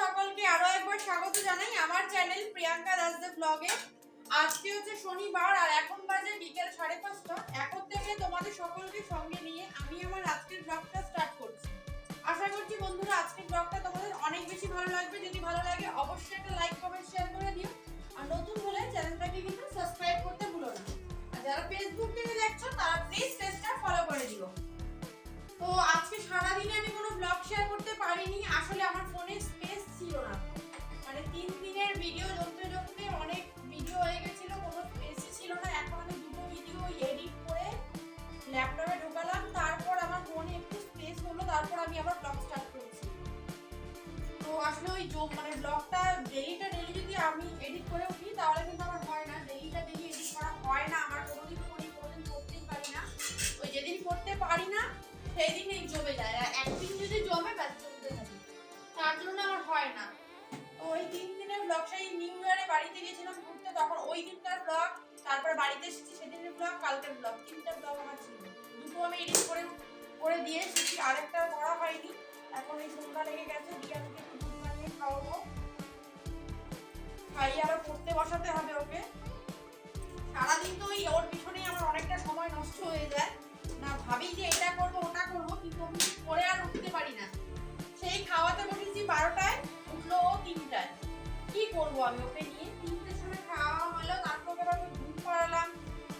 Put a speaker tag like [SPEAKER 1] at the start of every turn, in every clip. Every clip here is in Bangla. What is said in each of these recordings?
[SPEAKER 1] সকলকে আরও একবার স্বাগত জানাই আমার চ্যানেল প্রিয়াঙ্কা দাসদের ব্লগে। আজকে হচ্ছে শনিবার আর এখন বাজে বিকেল সাড়ে পাঁচটা। এখন থেকে তোমাদের সকলকে সঙ্গে নিয়ে আমি আমার আজকের ব্লগটা স্টার্ট করছি। আশা করছি বন্ধুরা আজকের ব্লগটা তোমাদের অনেক বেশি ভালো লাগবে। যদি ভালো লাগে অবশ্যই একটা লাইক কমেন্ট শেয়ার করে দিও। আর নতুন হলে চ্যানেলটাকে কিন্তু সাবস্ক্রাইব করতে ভুলো না। আর যারা ফেসবুক থেকে দেখছ, তারা প্লিজ পেজটা ফলো করে দিও। তো আজকে সারাদিনে আসলে ওই জো মানে ব্লগটা ডেলিটা ডেলি যদি আমি এডিট করে উঠি তাহলে কিন্তু আমার হয় না। ডেলিটা ডেলি এডিট করা হয় না। আমার কোনোদিন করি কোনোদিন করতেই পারি না। ওই যেদিন করতে পারি না সেই দিনেই জমে যায়। আর একদিন যদি জমে, ব্যাস জমতে থাকে তার জন্য আমার হয় না। ওই তিন দিনের ব্লগ সেই নিউ ইয়ারে বাড়িতে গেছিলাম ঘুরতে, তখন ওই দিনকার ব্লগ তারপর বাড়িতে এসেছি সেদিনের ব্লগ কালকের ব্লগ তিনটা ব্লগ আমার ছিল। দুটো আমি এডিট করে করে দিয়ে এসেছি আরেকটা করা হয়নি। এখন এই সন্ধ্যা লেগে গেছে, দিয়ে আমি খাওয়াবো। খাইয়ে আবার পড়তে বসাতে হবে ওকে। সারাদিন তো ওই ওর পিছনেই আমার অনেকটা সময় নষ্ট হয়ে যায়। না ভাবি যে এটা করব, ওটা করব, কিন্তু আমি করে আর উঠতে পারি না। সেই খাওয়াতে বসেছি বারোটায়, উঠল ও তিনটায়। কি করব আমি ওকে নিয়ে? তিনটের সময় খাওয়া হলো, তারপর ওকে আবার ঘুম পাড়ালাম।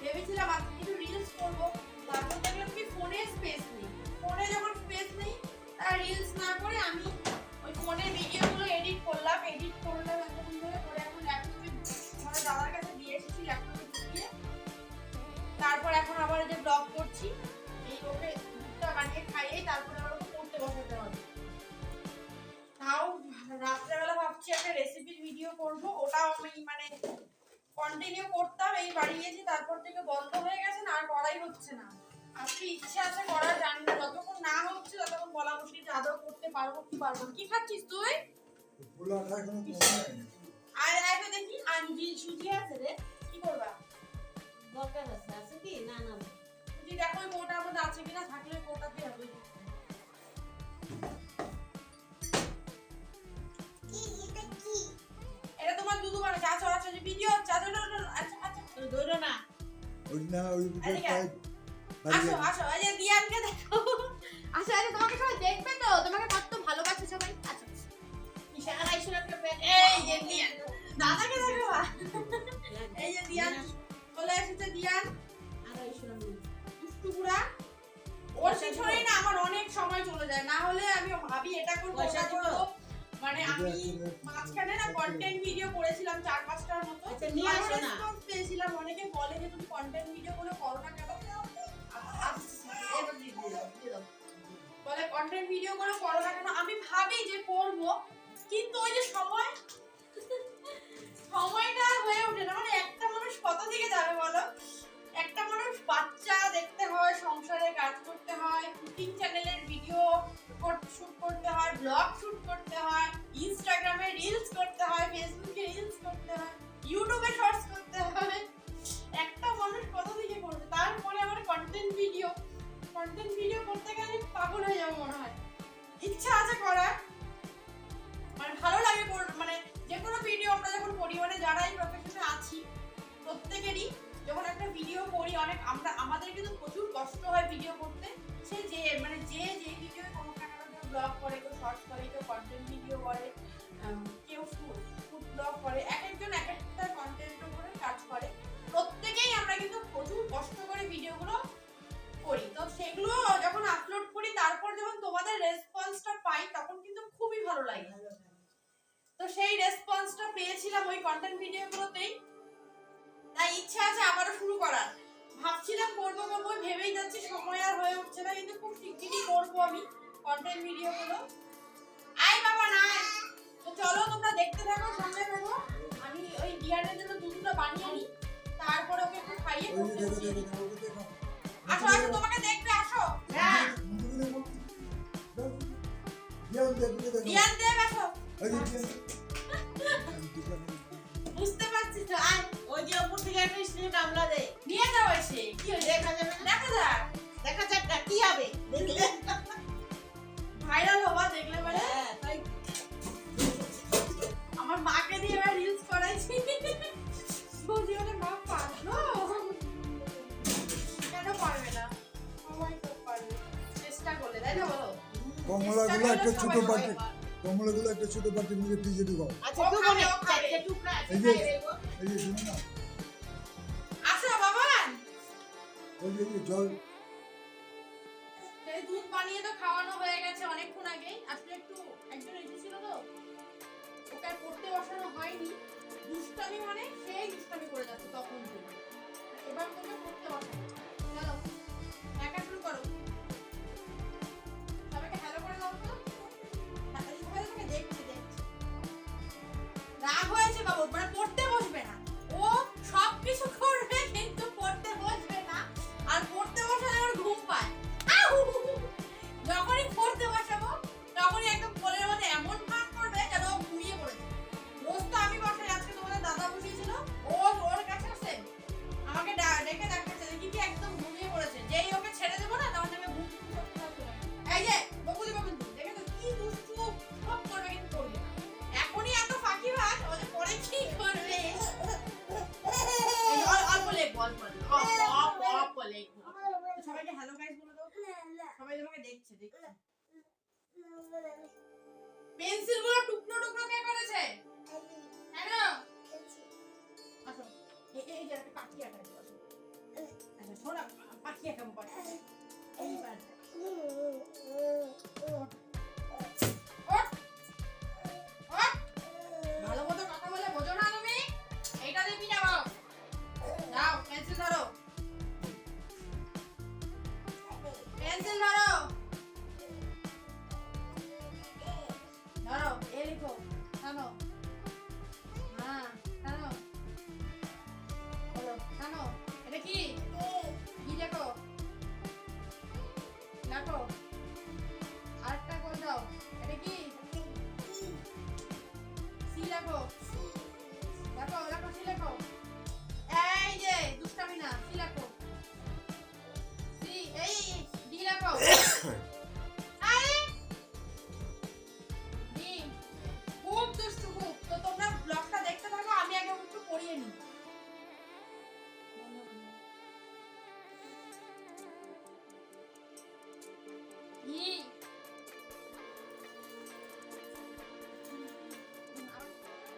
[SPEAKER 1] ভেবেছিলাম আজকে কিছু রিলস করব। তারপর দেখলাম কি ফোনে স্পেস নেই। ফোনে যখন স্পেস নেই তার রিলস না করে আমি ওই ফোনে ভিডিওগুলো এডিট করলাম এডিট করলাম এতক্ষণ ধরে করে এখন ল্যাপটপে আমার দাদার কাছে দিয়ে এসেছি ল্যাপটপে ঢুকিয়ে। তারপর এখন আবার যে ব্লগ করছি, এই ওকে দুধটা বানিয়ে খাইয়ে তারপরে আবার পড়তে বসাতে হবে। তাও রাত্রেবেলা ভাবছি একটা রেসিপির ভিডিও করব, ওটাও আমি মানে কন্টিনিউ করতাম, এই বাড়ি গেছি তারপর থেকে বন্ধ হয়ে গেছে না, আর করাই হচ্ছে না। আজকে ইচ্ছে আছে করার জানি না যতক্ষণ না হচ্ছে ততক্ষণ বলা মুশকিল যে আদৌ করতে পারব কি পারব কি খাচ্ছিস তুই? আর আগে দেখি আঞ্জি সুজি আছে রে। কি করবা?
[SPEAKER 2] দরকার আছে আছে কি? না না
[SPEAKER 1] সুজি দেখো ওই কোটার মধ্যে আছে কিনা থাকলে কোটাতে হবে। এটা তোমার দুধু আচ্ছা আচ্ছা ভিডিও আচ্ছা আচ্ছা,
[SPEAKER 2] না।
[SPEAKER 3] ওই না ওই
[SPEAKER 1] আসো আসো এই যে দিয়ানকে দেখো। আচ্ছা আচ্ছা তোমাকে সবাই দেখবে তো? তোমাকে কত ভালোবাসে সবাই। আচ্ছা
[SPEAKER 2] ইশারা আইসো একটা
[SPEAKER 1] এই যে দিয়ান। দাদাকে দেখো। এই যে দিয়ান। চলে এসেছে দিয়ান।
[SPEAKER 2] আর না
[SPEAKER 1] দুষ্টুকুড়া ওর পিছনেই না আমার অনেক সময় চলে যায়। না হলে আমি ভাবি এটা করব ওটা? করব। মানে আমি মাঝখানে না কন্টেন্ট ভিডিও করেছিলাম চার পাঁচটার মতো।
[SPEAKER 2] আচ্ছা, নিয়ে আসো না।
[SPEAKER 1] পেয়েছিলাম। অনেকে বলে যে তুমি কন্টেন্ট ভিডিও গুলো করো না কেন? বলে কন্টেন্ট ভিডিও গুলো করো না কেন? আমি ভাবি যে করব, কিন্তু ওই যে সময়, সময়টা হয়ে ওঠে না। মানে একটা মানুষ কত দিকে যাবে বলো? একটা মানুষ বাচ্চা দেখতে হয়, সংসারে কাজ করতে হয় কুকিং চ্যানেলের ভিডিও শুট করতে হয় ব্লগ শুট করতে হয় ইনস্টাগ্রামে রিলস করতে হয় ফেসবুকে রিলস করতে হয় ইউটিউবে শর্টস করতে হয়। একটা মানুষ কত দিকে করবে তারপরে আবার কন্টেন্ট ভিডিও কন্টেন্ট ভিডিও করতে গেলে পাগল হয়ে যাব মনে হয়। ইচ্ছা আছে করার। মানে ভালো লাগে মানে যে কোনো ভিডিও আমরা যখন করি মানে যারাই প্রফেশনে আছি, প্রত্যেকেরই যখন একটা ভিডিও করি, অনেক আমরা আমাদের কিন্তু প্রচুর কষ্ট হয় ভিডিও করতে। সে যে মানে যে যে ভিডিও কোনো ব্লগ করে, কেউ শর্টস করে, কেউ কন্টেন্ট ভিডিও করে সেই রেসপন্সটা পেয়েছিলাম ওই কন্টেন্ট ভিডিওগুলোতেই তাই ইচ্ছা আছে আবারও শুরু করার। ভাবছিলাম করব করব ভেবেই যাচ্ছি সময় আর হয়ে উঠছে না কিন্তু খুব শিগগিরই করব আমি কন্টেন্ট ভিডিওগুলো আয় বাবা না। তো চলো তোমরা দেখতে থাকো সঙ্গে থাকো। আমি ওই ডিয়ারের জন্য দুধটা বানিয়ে নিই। তারপর ওকে একটু খাইয়ে আসো আসো তোমাকে দেখবে আসো।
[SPEAKER 2] হ্যাঁ।
[SPEAKER 3] মুখগুলো দেখো। দেখো। দিয়ান দেখো, দেখো।
[SPEAKER 1] ডিয়ান দেব আসো বুঝতে পারছি তো? আয়
[SPEAKER 2] ওই যে উপর থেকে একটা স্টিল গামলা দে।
[SPEAKER 1] নিয়ে যাও এসে। কি
[SPEAKER 2] দেখা যাবে
[SPEAKER 1] দেখা যাক।
[SPEAKER 2] দেখা যাক কি হবে? দেখলে?
[SPEAKER 1] ভাইরাল হবা দেখলে মানে
[SPEAKER 2] আমার
[SPEAKER 1] মাকে দিয়ে এবার রিলস করাইছি। বৌদি মানে মা পারল কেন পারবে না? চেষ্টা করলে
[SPEAKER 2] তাই
[SPEAKER 4] না বলো
[SPEAKER 3] কমলাগুলো একটা ছোট বাটি কমলাগুলো একটা ছোট বাটি নিয়ে ফ্রিজে ঢুকাও
[SPEAKER 2] আচ্ছা
[SPEAKER 4] ও
[SPEAKER 2] দু
[SPEAKER 4] খাবে,
[SPEAKER 2] বোনে
[SPEAKER 4] ও খাবে।
[SPEAKER 2] চারটে টুকরা
[SPEAKER 3] এই যে- এই যে শুনো না।
[SPEAKER 4] আসো বাবান
[SPEAKER 3] ওই যে জল।
[SPEAKER 4] এই দুধ বানিয়ে তো খাওয়ানো হয়ে গেছে অনেকক্ষণ আগেই। আসলে একটু একজন এসেছিল তো। ওকে পড়তে বসানো হয়নি। দুষ্টামি মানে সেই দুষ্টামি করে যাচ্ছে তখন থেকে। এবার তোকে পড়তে বসানো চলো একা শুরু করো। রাগ হয়েছে বাবু মানে পড়তে বসবে না। ও সব কিছু করবে, কিন্তু পড়তে বসবে না। আর পড়তে বসে ওর ঘুম পায়। যখনই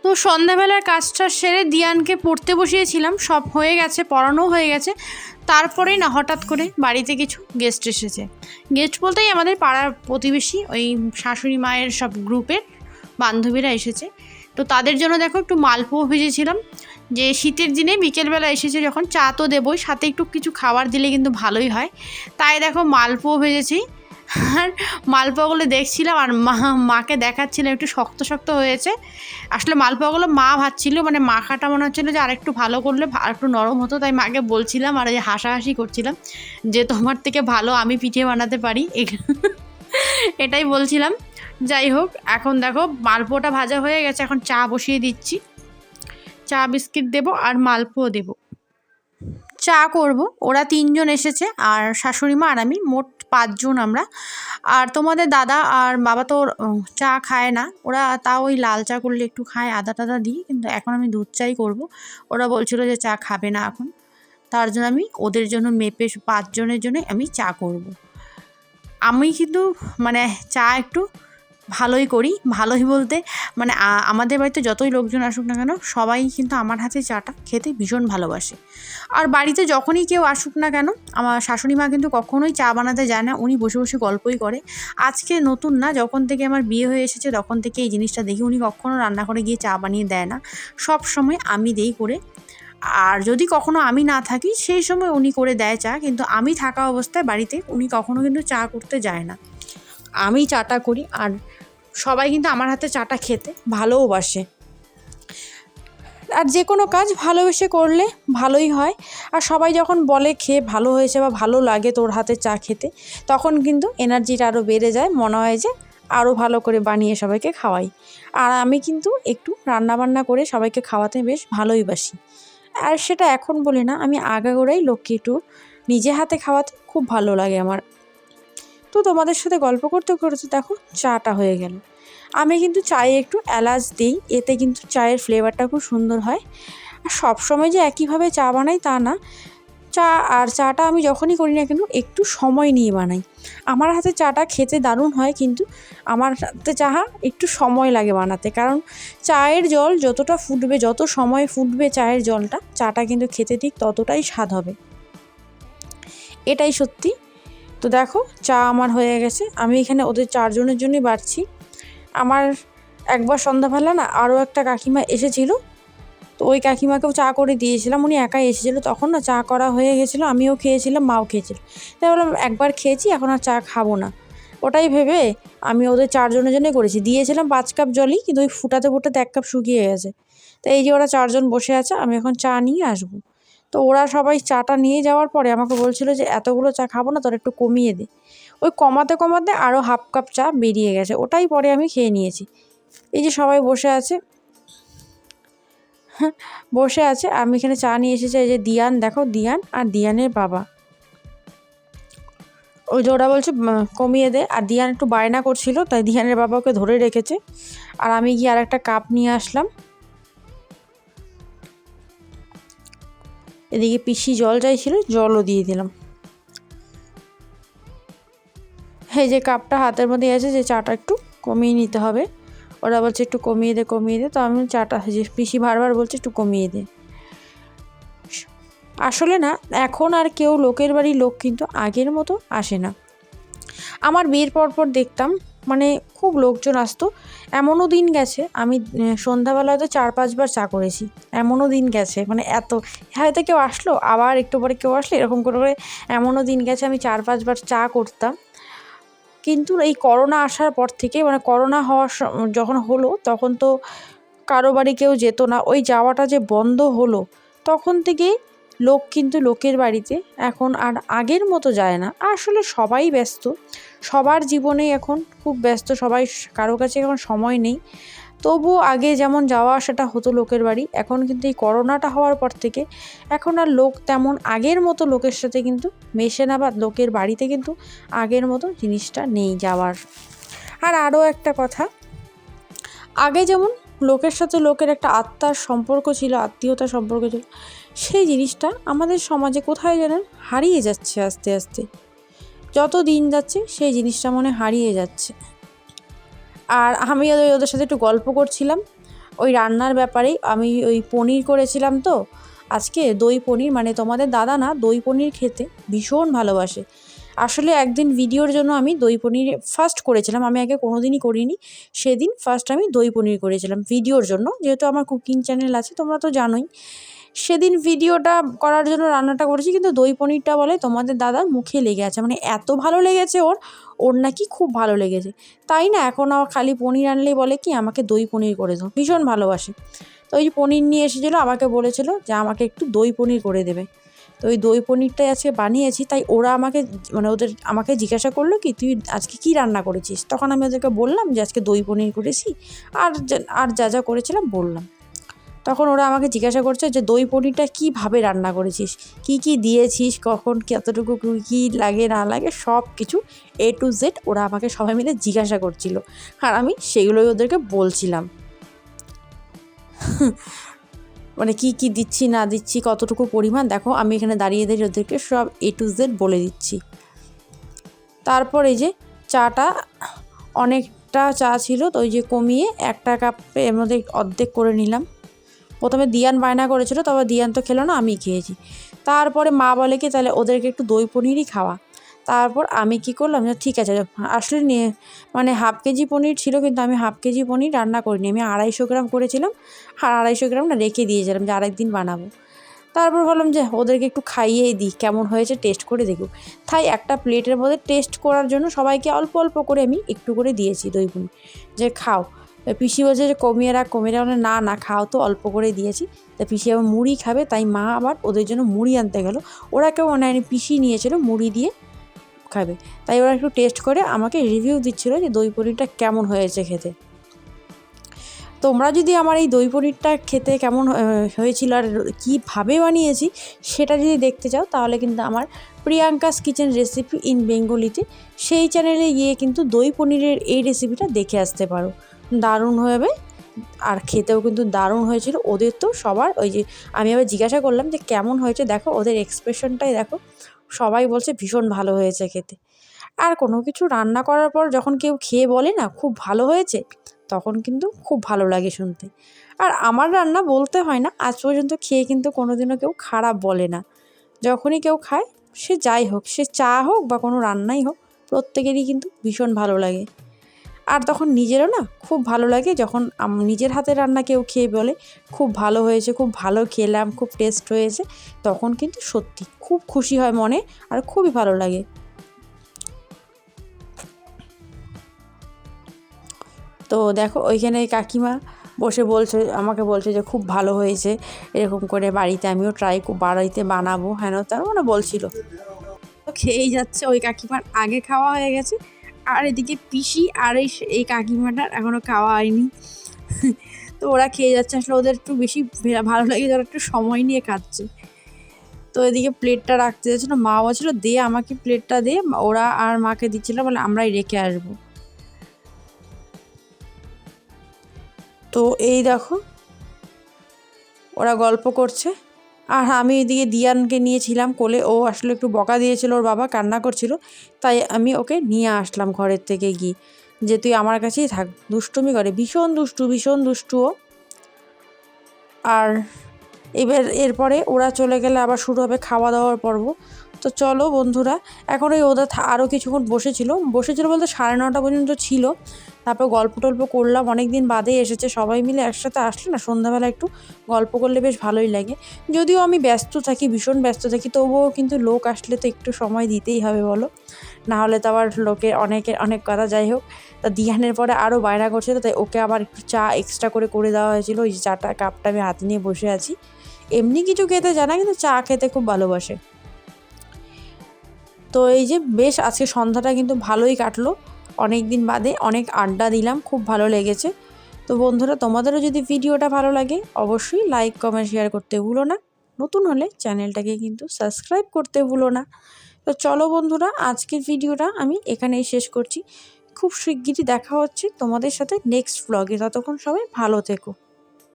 [SPEAKER 4] তো
[SPEAKER 1] সন্ধ্যাবেলার কাজটা সেরে দিয়ানকে পড়তে বসিয়েছিলাম। সব হয়ে গেছে পড়ানো হয়ে গেছে। তারপরেই না, হঠাৎ করে বাড়িতে কিছু গেস্ট এসেছে। গেস্ট বলতেই আমাদের পাড়ার প্রতিবেশী, ওই শাশুড়ি মায়ের সব গ্রুপের বান্ধবীরা এসেছে। তো তাদের জন্য দেখো একটু মালপোয়া ভেজেছিলাম। যে শীতের দিনে বিকেলবেলা এসেছে যখন চা তো দেবই, সাথে একটু কিছু খাবার দিলে কিন্তু ভালোই হয়। তাই দেখো মালপোয়া ভেজেছি। আর মালপোয়াগুলো দেখছিলাম আর মা, মাকে দেখাচ্ছিলাম, একটু শক্ত শক্ত হয়েছে। আসলে মালপোয়াগুলো মা ভাবছিল মানে মাখাটা মনে হচ্ছিল যে আরেকটু ভালো করলে আরেকটু নরম হতো, তাই মাকে বলছিলাম আর যে হাসাহাসি করছিলাম যে তোমার থেকে ভালো আমি পিঠে বানাতে পারি। এটাই বলছিলাম। যাই হোক, এখন দেখো মালপোয়াটা ভাজা হয়ে গেছে, এখন চা বসিয়ে দিচ্ছি। চা বিস্কিট দেবো আর মালপোয়া দেবো। চা করব, ওরা তিনজন এসেছে, আর শাশুড়ি মা আর আমি মোট পাঁচজন আমরা। আর তোমাদের দাদা আর বাবা তো চা খায় না। ওরা তাও ওই লাল চা করলে একটু খায়, আদা টাদা দিই। কিন্তু এখন আমি দুধ চাই করব। ওরা বলছিল যে চা খাবে না এখন। তার জন্য আমি ওদের জন্য মেপে পাঁচজনের জন্য আমি চা করব। আমি কিন্তু মানে চা একটু ভালোই করি, ভালোই বলতে মানে আমাদের বাড়িতে যতই লোকজন আসুক না কেন, সবাই কিন্তু আমার হাতে চাটা খেতে ভীষণ ভালোবাসে। আর বাড়িতে যখনই কেউ আসুক না কেন, আমার শাশুড়ি মা কিন্তু কখনোই চা বানাতে যায় না, উনি বসে বসে গল্পই করে। আজকে নতুন না, যখন থেকে আমার বিয়ে হয়ে এসেছে, তখন থেকে এই জিনিসটা দেখি, উনি কখনো রান্না করে গিয়ে চা বানিয়ে দেয় না। সব সময় আমি দেই করে। আর যদি কখনো আমি না থাকি, সেই সময় উনি করে দেয় চা, কিন্তু আমি থাকা অবস্থায় বাড়িতে উনি কখনো কিন্তু চা করতে যায় না। আমি চাটা করি, আর সবাই কিন্তু আমার হাতে চাটা খেতে ভালোও-বাসে আর যে কোনো কাজ ভালোবেসে করলে ভালোই হয়। আর সবাই যখন বলে খেয়ে ভালো হয়েছে বা ভালো লাগে তোর হাতে চা খেতে, তখন কিন্তু এনার্জিটা আরও বেড়ে যায়, মনে হয় যে আরও ভালো করে বানিয়ে সবাইকে খাওয়াই। আর আমি কিন্তু একটু রান্নাবান্না করে সবাইকে খাওয়াতে বেশ ভালোই বাসি। আর সেটা এখন বলি না, আমি আগাগোড়াই লোককে একটু নিজে হাতে খাওয়াতে খুব ভালো লাগে আমার। তো তোমাদের সাথে গল্প করতে করতে দেখো চাটা হয়ে গেল। আমি কিন্তু চায়ে একটু এলাচ দিই, এতে কিন্তু চায়ের ফ্লেভারটা খুব সুন্দর হয়। আর সবসময় যে একইভাবে চা বানাই তা না। চা আর চাটা আমি যখনই করি না কেন, একটু সময় নিয়ে বানাই। আমার হাতে চাটা খেতে দারুণ হয় কিন্তু আমার হাতে চাহা একটু সময় লাগে বানাতে। কারণ চায়ের জল যতটা ফুটবে, যত সময় ফুটবে চায়ের জলটা, চাটা কিন্তু খেতে ঠিক ততটাই স্বাদ হবে। এটাই সত্যি। তো দেখো, চা আমার হয়ে গেছে। আমি এখানে ওদের চারজনের জন্যই বাড়ছি। আমার একবার সন্ধ্যাবেলা না আরও একটা কাকিমা এসেছিল। তো ওই কাকিমাকেও চা করে দিয়েছিলাম। উনি একাই এসেছিল। তখন না চা করা হয়ে গেছিল। আমিও খেয়েছিলাম, মাও খেয়েছিল। তাই বললাম, একবার খেয়েছি, এখন আর চা খাব না। ওটাই ভেবে আমি ওদের চারজনের জন্যই করেছি। দিয়েছিলাম পাঁচ কাপ জলই, কিন্তু ওই ফুটাতে ফুটাতে এক কাপ শুকিয়ে গেছে। তো এই যে ওরা চারজন বসে আছে, আমি এখন চা নিয়ে আসব। তো ওরা সবাই চাটা নিয়ে যাওয়ার পরে আমাকে বলছিল যে, এতগুলো চা খাব না, তোর একটু কমিয়ে দে। ওই কমাতে কমাতে আরও হাফ কাপ চা বেরিয়ে গেছে, ওটাই পরে আমি খেয়ে নিয়েছি। এই যে সবাই বসে আছে বসে আছে, আমি এখানে চা নিয়ে এসেছি, এই যে দিয়ান, দেখো দিয়ান আর দিয়ানের বাবা। ওই যে ওরা বলছে কমিয়ে দে। আর দিয়ান একটু বায়না করছিল, তাই দিয়ানের বাবাকে ধরে রেখেছে। আর আমি গিয়ে আর একটা কাপ নিয়ে আসলাম। এদিকে পিসি জল চাইছিল, জলও দিয়ে দিলাম। এই যে কাপটা হাতের মধ্যে আছে, যে চাটা একটু কমিয়ে নিতে হবে। ওরা বলছে একটু কমিয়ে দে কমিয়ে দে, তো আমি চাটা যে পিসি বারবার বলছে একটু কমিয়ে দে। আসলে না, এখন আর কেউ লোকের বাড়ির লোক কিন্তু আগের মতো আসে না। আমার বিয়ের পর পর দেখতাম মানে খুব লোকজন আসতো। এমনও দিন গেছে, আমি সন্ধ্যাবেলা হয়তো চার, পাঁচবার চা করেছি। এমনও দিন গেছে মানে এত, হয়তো কেউ আসলো, আবার একটু পরে কেউ আসলো, এরকম করে করে এমনও দিন গেছে, আমি চার, পাঁচবার চা করতাম। কিন্তু এই করোনা আসার পর থেকে মানে করোনা হওয়ার যখন হলো, তখন তো কারও বাড়ি কেউ যেত না। ওই যাওয়াটা যে বন্ধ হলো, তখন থেকে লোক কিন্তু লোকের বাড়িতে এখন আর আগের মতো যায় না। আসলে সবাই ব্যস্ত। সবার জীবনে এখন খুব ব্যস্ত। সবাই কারও কাছে এখন সময় নেই। তবু আগে যেমন যাওয়া আসাটা হতো লোকের বাড়ি, এখন কিন্তু এই করোনাটা হওয়ার পর থেকে এখন আর লোক তেমন আগের মতো লোকের সাথে কিন্তু মেশে না বা লোকের বাড়িতে কিন্তু আগের মতো জিনিসটা নেই যাওয়ার। আর আরও একটা কথা, আগে যেমন লোকের সাথে লোকের একটা আত্মার সম্পর্ক ছিল আত্মীয়তার সম্পর্ক ছিল। সেই জিনিসটা আমাদের সমাজে কোথায় যেন হারিয়ে যাচ্ছে আস্তে আস্তে। যত দিন যাচ্ছে সেই জিনিসটা মনে হারিয়ে যাচ্ছে। আর আমি ওদের সাথে একটু গল্প করছিলাম। ওই রান্নার ব্যাপারেই আমি ওই পনির করেছিলাম তো। আজকে দই পনির মানে তোমাদের দাদা না দই পনির খেতে ভীষণ ভালোবাসে। আসলে একদিন ভিডিওর জন্য আমি দই পনির ফার্স্ট করেছিলাম, আমি আগে কোনো দিনই করিনি। সেদিন ফার্স্ট আমি দই পনির করেছিলাম ভিডিওর জন্য, যেহেতু আমার কুকিং চ্যানেল আছে, তোমরা তো জানোই। সেদিন ভিডিওটা করার জন্য রান্নাটা করেছি, কিন্তু দই পনিরটা বলে তোমাদের দাদার মুখে লেগে আছে মানে এত ভালো লেগেছে ওর ওর নাকি খুব ভালো লেগেছে। তাই না, এখন আমার খালি পনির আনলেই বলে কি, আমাকে দই পনির করে দাও। ভীষণ ভালোবাসে। তো ওই যে পনির নিয়ে এসেছিল, আমাকে বলেছিল যে আমাকে একটু দই পনির করে দেবে। তো ওই দই পনিরটাই আজকে বানিয়েছি, তাই ওরা আমাকে মানে ওদের আমাকে জিজ্ঞাসা করল কি, তুই আজকে কি রান্না করেছিস? তখন আমি ওদেরকে বললাম যে, আজকে দই পনির করেছি। আর আর যা যা করেছিলাম বললাম। তখন ওরা আমাকে জিজ্ঞাসা করছে যে, দই পনিরটা কীভাবে রান্না করেছিস? কি কি দিয়েছিস? কখন কতটুকু কী লাগে, না লাগে? সব কিছু এ টু জেড ওরা আমাকে সবাই মিলে জিজ্ঞাসা করছিল। আর আমি সেগুলোই ওদেরকে বলছিলাম। মানে কি কি দিচ্ছি, না দিচ্ছি, কতটুকু পরিমাণ, দেখো আমি এখানে দাঁড়িয়ে দাঁড়িয়ে ওদেরকে সব এ টু জেড বলে দিচ্ছি। তারপর এই যে চাটা অনেকটা চা ছিল, তো ওই যে কমিয়ে একটা কাপে এর মধ্যে অর্ধেক করে নিলাম। প্রথমে দিয়ান বায়না করেছিল তবে দিয়ান তো খেলো না, আমি খেয়েছি। তারপরে মা বলে কি, তাহলে ওদেরকে একটু দই পনিরই খাওয়া। তারপর আমি কি করলাম যে ঠিক আছে, আসলে নিয়ে মানে হাফ কেজি পনির ছিল কিন্তু আমি হাফ কেজি পনির রান্না করিনি। আমি আড়াইশো গ্রাম করেছিলাম, আর আড়াইশো গ্রাম না রেখে দিয়েছিলাম যে আরেক দিন বানাবো। তারপর ভাবলাম যে ওদেরকে একটু খাইয়েই দিই, কেমন হয়েছে টেস্ট করে দেখুক তাই একটা প্লেটের মধ্যে টেস্ট করার জন্য সবাইকে অল্প অল্প করে আমি একটু করে দিয়েছি দই পনির। যে খাও, পিসি বলছে যে কমিয়ে রাখ, কমিয়ে না না, খাও তো, অল্প করে দিয়েছি। তা পিসি আবার মুড়ি খাবে, তাই মা আবার ওদের জন্য মুড়ি আনতে গেল। ওরা কেউ নেয়নি পিসি নিয়েছিল মুড়ি দিয়ে খাবে। তাই ওরা একটু টেস্ট করে আমাকে রিভিউ দিচ্ছিল যে দই পনিরটা কেমন হয়েছে খেতে। তোমরা যদি আমার এই দই পনিরটা খেতে কেমন হয়েছিল আর কীভাবে বানিয়েছি সেটা যদি দেখতে চাও তাহলে কিন্তু আমার প্রিয়াঙ্কাস কিচেন রেসিপি ইন বেঙ্গলিতে সেই চ্যানেলে গিয়ে কিন্তু দই পনিরের এই রেসিপিটা দেখে আসতে পারো। দারুণ হবে। আর খেতেও কিন্তু দারুণ হয়েছিল। ওদের তো সবার ওই যে আমি আবার জিজ্ঞাসা করলাম যে কেমন হয়েছে? দেখো ওদের এক্সপ্রেশনটাই দেখো। সবাই বলছে ভীষণ ভালো হয়েছে খেতে। আর কোনো কিছু রান্না করার পর যখন কেউ খেয়ে বলে না, খুব ভালো হয়েছে, তখন কিন্তু খুব ভালো লাগে শুনতে। আর আমার রান্না বলতে হয় না, আজ পর্যন্ত খেয়ে কিন্তু কোনো দিনও কেউ খারাপ বলে না। যখনই কেউ খায়, সে যাই হোক, সে চা হোক বা কোনো রান্নাই হোক, প্রত্যেকেরই কিন্তু ভীষণ ভালো লাগে। আর তখন নিজেরও না খুব ভালো লাগে যখন নিজের হাতের রান্না কেউ খেয়ে বলে, খুব ভালো হয়েছে, খুব ভালো খেলাম, খুব টেস্ট হয়েছে। তখন কিন্তু সত্যি খুব খুশি হয় মনে আর খুবই ভালো লাগে। তো দেখো ওইখানে কাকিমা বসে বলছে, আমাকে বলছে যে, খুব ভালো হয়েছে, এরকম করে বাড়িতে আমিও ট্রাই বাড়িতে বানাবো। হেন তার মানে বলছিল। খেয়েই যাচ্ছে ওই কাকিমার। আগে খাওয়া হয়ে গেছে আর এদিকে পিসি আর এই এই কাকিমাটার এখনও খাওয়া হয়নি। তো ওরা খেয়ে যাচ্ছে। আসলে ওদের একটু বেশি ভালো লাগে, যারা একটু সময় নিয়ে খাচ্ছে। তো এদিকে প্লেটটা রাখতে যাচ্ছিল। মা বলছিল, দে আমাকে প্লেটটা দে। ওরা আর মাকে দিচ্ছিল, বলে, আমরাই রেখে আসব। তো এই দেখো, ওরা গল্প করছে। আর আমি এদিকে দিয়ানকে নিয়েছিলাম কোলে। ও আসলে একটু বকা দিয়েছিল, ওর বাবা কান্না করছিল। তাই আমি ওকে নিয়ে আসলাম ঘরের থেকে গিয়ে। যে তুই আমার কাছেই থাক, দুষ্টুমি করে, ভীষণ দুষ্টু ভীষণ দুষ্টু ও। আর এবার এরপরে ওরা চলে গেলে আবার শুরু হবে খাওয়া দাওয়ার পর্ব। তো চলো বন্ধুরা, এখন ওই ওদের আরও কিছুক্ষণ বসেছিল। বসেছিল বলতে সাড়ে নটা পর্যন্ত ছিল। তারপর গল্প টল্প করলাম অনেক দিন বাদে এসেছে, সবাই মিলে একসাথে আসলে না, সন্ধ্যাবেলা একটু গল্প করলে বেশ ভালোই লাগে। যদিও আমি ব্যস্ত থাকি, ভীষণ ব্যস্ত থাকি, তবুও কিন্তু লোক আসলে তো একটু সময় দিতেই হবে, বলো। না হলে তো আবার লোকের অনেকের, অনেক কথা, যাই হোক। তা দিহানের পরে আরও বায়না করছিল, তাই ওকে আবার একটু চা এক্সট্রা করে করে দেওয়া হয়েছিল, ওই চাটা কাপটা আমি হাতে নিয়ে বসে আছি। এমনি কিছু খেতে জানা কিন্তু চা খেতে খুব ভালোবাসে। তো এই যে বেশ, আজকে সন্ধ্যাটা কিন্তু ভালোই কাটলো। অনেক দিন বাদে অনেক আড্ডা দিলাম, খুব ভালো লেগেছে। তো বন্ধুরা, তোমাদেরও যদি ভিডিওটা ভালো লাগে, অবশ্যই লাইক, কমেন্ট, শেয়ার করতে ভুলো না। নতুন হলে চ্যানেলটাকে কিন্তু সাবস্ক্রাইব করতে ভুলো না। তো চলো বন্ধুরা, আজকের ভিডিওটা আমি এখানেই শেষ করছি। খুব শিগগিরই দেখা হচ্ছে তোমাদের সাথে নেক্সট ব্লগে ততক্ষণ সবাই ভালো থেকো।